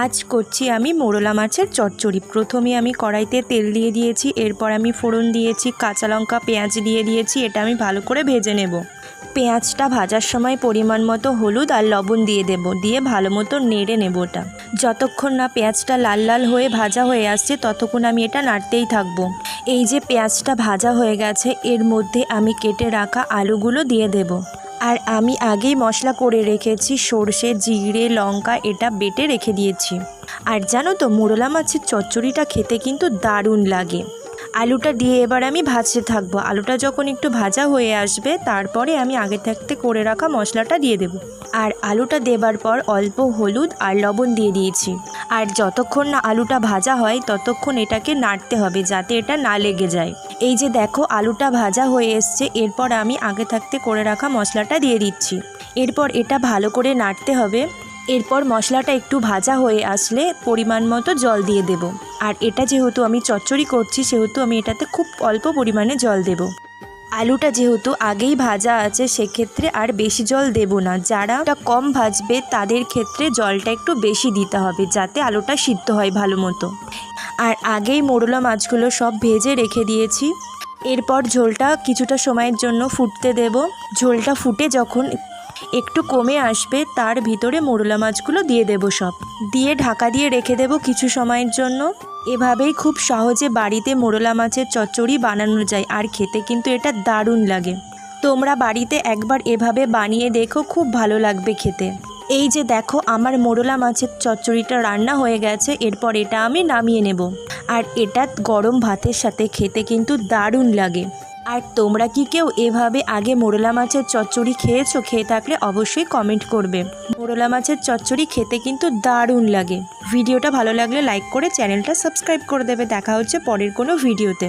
আজ করছি আমি মোরলা মাছের চচ্চড়ি। প্রথমে আমি কড়াইতে তেল দিয়ে দিয়েছি, এরপর আমি ফোড়ন দিয়েছি, কাঁচা লঙ্কা, পেঁয়াজ দিয়ে দিয়েছি, এটা আমি ভালো করে ভেজে নেব। পেঁয়াজটা ভাজার সময় পরিমাণ মতো হলুদ আর লবণ দিয়ে দেব, দিয়ে ভালো মতো নেড়ে নেব ওটা। যতক্ষণ না পেঁয়াজটা লাল লাল হয়ে ভাজা হয়ে আসছে, ততক্ষণ আমি এটা নাড়তেই থাকব। এই যে পেঁয়াজটা ভাজা হয়ে গেছে, এর মধ্যে আমি কেটে রাখা আলুগুলো দিয়ে দেব। আর আমি আগেই মশলা করে রেখেছি, সর্ষে, জিরে, লঙ্কা, এটা বেটে রেখে দিয়েছি। আর জানো তো, মোরলা মাছের চচ্চড়িটা খেতে কিন্তু দারুণ লাগে। আলুটা দিয়ে এবার আমি ভাজতে থাকব। আলুটা যখন একটু ভাজা হয়ে আসবে, তারপরে আমি আগে থাকতে করে রাখা মশলাটা দিয়ে দেব। আর আলুটা দেবার পর অল্প হলুদ আর লবণ দিয়ে দিয়েছি। আর যতক্ষণ না আলুটা ভাজা হয়, ততক্ষণ এটাকে নাড়তে হবে যাতে এটা না লেগে যায়। এই যে দেখো, আলুটা ভাজা হয়ে এসছে, এরপর আমি আগে থাকতে করে রাখা মশলাটা দিয়ে দিচ্ছি। এরপর এটা ভালো করে নাড়তে হবে। এরপর মশলাটা একটু ভাজা হয়ে আসলে পরিমাণ মতো জল দিয়ে দেব। আর এটা যেহেতু আমি চচ্চড়ি করছি, সেহেতু আমি এটাতে খুব অল্প পরিমাণে জল দেব। আলুটা যেহেতু আগেই ভাজা আছে, সেক্ষেত্রে আর বেশি জল দেব না। যারা কম ভাজবে, তাদের ক্ষেত্রে জলটা একটু বেশি দিতে হবে, যাতে আলুটা সিদ্ধ হয় ভালো মতো। আর আগেই মোরলা মাছগুলো সব ভেজে রেখে দিয়েছি। এরপর ঝোলটা কিছুটা সময়ের জন্য ফুটতে দেব। ঝোলটা ফুটে যখন একটু কমে আসবে, তার ভিতরে মোরলা মাছগুলো দিয়ে দেব সব। দিয়ে ঢাকা দিয়ে রেখে দেব কিছু সময়ের জন্য। এভাবেই খুব সহজে বাড়িতে মোরলা মাছের চচ্চড়ি বানানো যায়, আর খেতে কিন্তু এটা দারুণ লাগে। তোমরা বাড়িতে একবার এভাবে বানিয়ে দেখো, খুব ভালো লাগবে খেতে। এই যে দেখো, আমার মোরলা মাছের চচ্চড়িটা রান্না হয়ে গেছে, এরপর এটা আমি নামিয়ে নেব। আর এটা গরম ভাতের সাথে খেতে কিন্তু দারুণ লাগে। আর তোমরা কি কেউ এভাবে আগে মোরলা মাছের চচ্চড়ি খেয়েছো? খেয়ে থাকলে অবশ্যই কমেন্ট করবে। মোরলা মাছের চচ্চড়ি খেতে কিন্তু দারুণ লাগে। ভিডিওটা ভালো লাগলে লাইক করে চ্যানেলটা সাবস্ক্রাইব করে দেবে। দেখা হচ্ছে পরের কোনো ভিডিওতে।